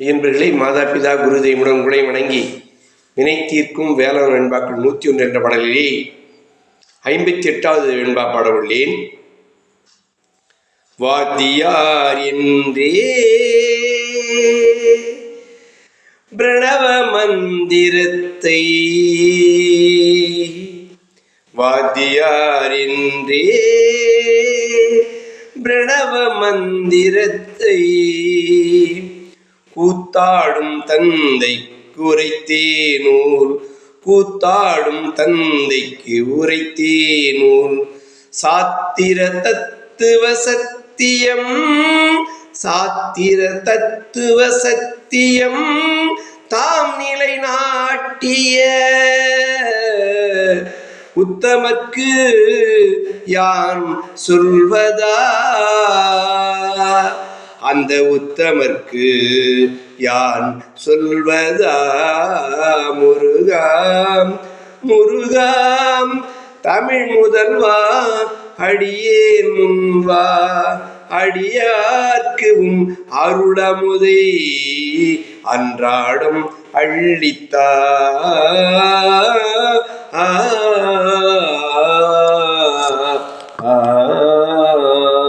என்பர்களை மாதா பிதா குரு தெய்வமுடன் உங்களை வணங்கி வினை தீர்க்கும் வேளாண் வெண்பாக்கள் நூற்றி ஒன்று என்ற பாடலிலே ஐம்பத்தி எட்டாவது வெண்பா பாடவுள்ளேன். வாத்தியார் என்றே பிரணவ மந்திரத்தை வாத்தியார் என்றே பிரணவ மந்திரத்தை கூத்தாடும் தந்தைக்கு உரைத்தேனூல். கூத்தாடும் தந்தைக்கு உரைத்தேனூர் சாத்திர தத்துவ சத்தியம் சாத்திர தத்துவ சத்தியம் தாம் நிலை நாட்டிய உத்தமக்கு யான் சொல்வதா? அந்த உத்தமர்க்கு யான் சொல்வதா முருகாம் முருகாம் தமிழ் முதல்வா அடியேன் முன்வா அடியார்க்கும் அருளமுதை அன்றாடம் அள்ளித்தா. ஆ